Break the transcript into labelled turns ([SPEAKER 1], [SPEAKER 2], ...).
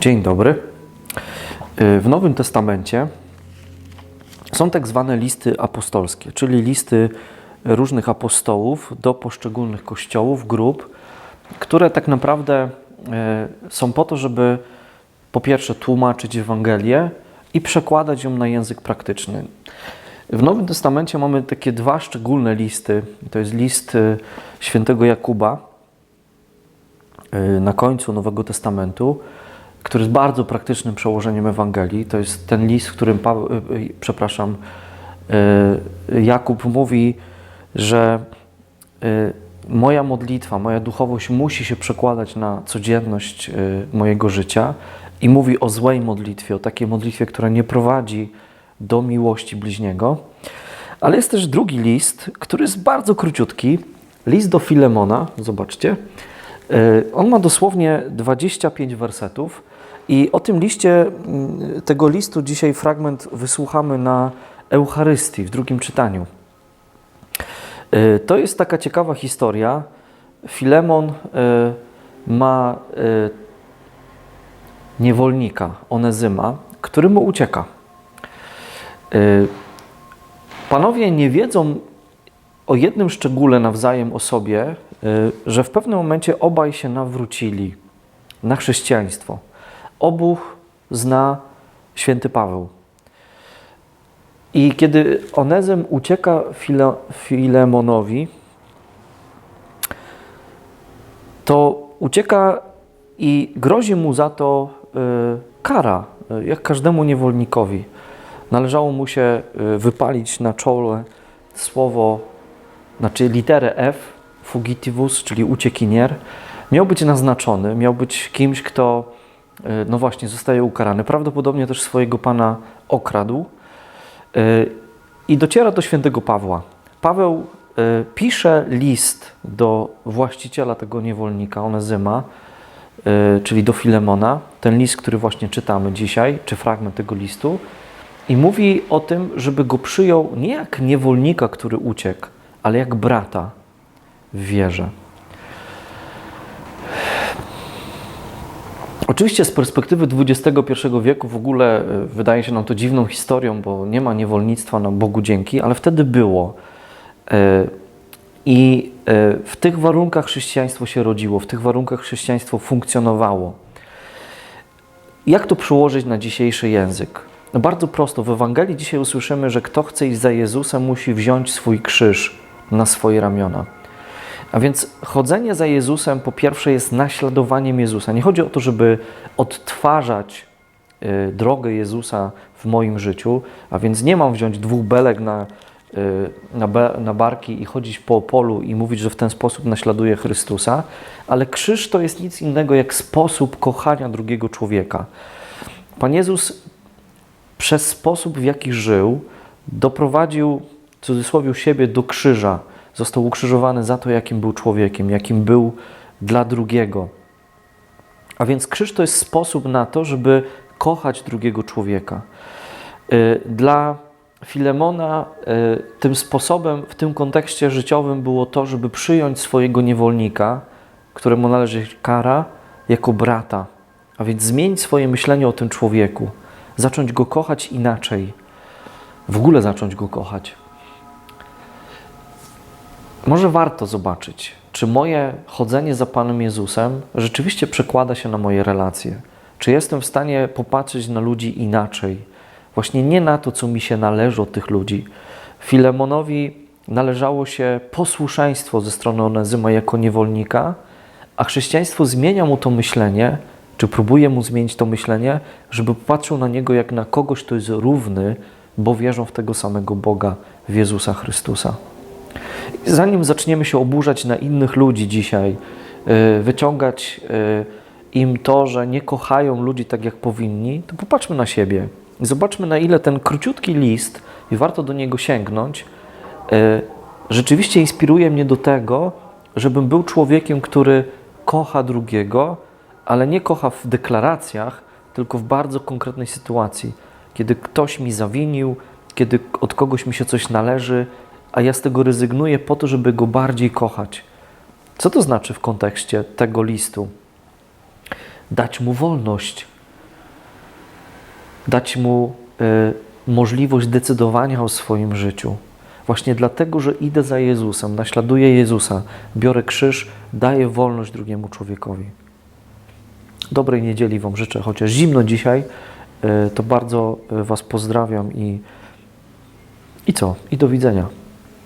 [SPEAKER 1] Dzień dobry. Y, W Nowym Testamencie są tak zwane listy apostolskie, czyli listy różnych apostołów do poszczególnych kościołów, grup, które tak naprawdę y, są po to, żeby po pierwsze tłumaczyć Ewangelię i przekładać ją na język praktyczny. W Nowym Testamencie mamy takie dwa szczególne listy. To jest list y, świętego Jakuba, na końcu Nowego Testamentu, który jest bardzo praktycznym przełożeniem Ewangelii. To jest ten list, w którym, Paweł, y, y, przepraszam, y, Jakub mówi, że moja modlitwa, moja duchowość musi się przekładać na codzienność mojego życia i mówi o złej modlitwie, o takiej modlitwie, która nie prowadzi do miłości bliźniego. Ale jest też drugi list, który jest bardzo króciutki. List do Filemona, zobaczcie. Y, On ma dosłownie 25 wersetów i o tym liście, tego listu dzisiaj fragment wysłuchamy na Eucharystii w drugim czytaniu. Y, To jest taka ciekawa historia. Filemon y, ma niewolnika, Onezyma, który mu ucieka. Panowie nie wiedzą o jednym szczególe nawzajem o sobie, że w pewnym momencie obaj się nawrócili na chrześcijaństwo. Obu zna święty Paweł. I kiedy Onezym ucieka File, Filemonowi, to ucieka i grozi mu za to y, kara, y, jak każdemu niewolnikowi. Należało mu się y, wypalić na czole słowo, znaczy literę F, fugitivus, czyli uciekinier. Miał być naznaczony, miał być kimś, kto, y, no właśnie, zostaje ukarany. Prawdopodobnie też swojego pana okradł. Y, I dociera do świętego Pawła. Paweł y, pisze list do właściciela tego niewolnika, Onezyma, czyli do Filemona. Ten list, który właśnie czytamy dzisiaj, czy fragment tego listu. I mówi o tym, żeby go przyjął nie jak niewolnika, który uciekł, ale jak brata w wierze. Oczywiście z perspektywy XXI wieku w ogóle y, wydaje się nam to dziwną historią, bo nie ma niewolnictwa na Bogu dzięki, ale wtedy było. Y, I y, w tych warunkach chrześcijaństwo się rodziło, w tych warunkach chrześcijaństwo funkcjonowało. Jak to przełożyć na dzisiejszy język? No bardzo prosto. W Ewangelii dzisiaj usłyszymy, że kto chce iść za Jezusem, musi wziąć swój krzyż na swoje ramiona. A więc chodzenie za Jezusem po pierwsze jest naśladowaniem Jezusa. Nie chodzi o to, żeby odtwarzać y, drogę Jezusa w moim życiu, a więc nie mam wziąć dwóch belek na, y, na, be, na barki i chodzić po polu i mówić, że w ten sposób naśladuję Chrystusa, ale krzyż to jest nic innego jak sposób kochania drugiego człowieka. Pan Jezus przez sposób, w jaki żył, doprowadził w cudzysłowie siebie do krzyża. Został ukrzyżowany za to, jakim był człowiekiem, jakim był dla drugiego. A więc krzyż to jest sposób na to, żeby kochać drugiego człowieka. Y, Dla Filemona y, tym sposobem, w tym kontekście życiowym było to, żeby przyjąć swojego niewolnika, któremu należy kara, jako brata. A więc zmienić swoje myślenie o tym człowieku, zacząć go kochać inaczej, w ogóle zacząć go kochać. Może warto zobaczyć, czy moje chodzenie za Panem Jezusem rzeczywiście przekłada się na moje relacje. Czy jestem w stanie popatrzeć na ludzi inaczej, właśnie nie na to, co mi się należy od tych ludzi. Filemonowi należało się posłuszeństwo ze strony Onezyma jako niewolnika, a chrześcijaństwo zmienia mu to myślenie, czy próbuje mu zmienić to myślenie, żeby popatrzył na niego jak na kogoś, kto jest równy, bo wierzą w tego samego Boga, w Jezusa Chrystusa. Zanim zaczniemy się oburzać na innych ludzi dzisiaj, y, wyciągać y, im to, że nie kochają ludzi tak, jak powinni, to popatrzmy na siebie. Zobaczmy, na ile ten króciutki list, i warto do niego sięgnąć, y, rzeczywiście inspiruje mnie do tego, żebym był człowiekiem, który kocha drugiego, ale nie kocha w deklaracjach, tylko w bardzo konkretnej sytuacji. Kiedy ktoś mi zawinił, kiedy od kogoś mi się coś należy, a ja z tego rezygnuję po to, żeby go bardziej kochać. Co to znaczy w kontekście tego listu? Dać mu wolność, dać mu e, możliwość decydowania o swoim życiu. Właśnie dlatego, że idę za Jezusem, naśladuję Jezusa, biorę krzyż, daję wolność drugiemu człowiekowi. Dobrej niedzieli Wam życzę, chociaż zimno dzisiaj, e, to bardzo e, Was pozdrawiam i, i co? I do widzenia.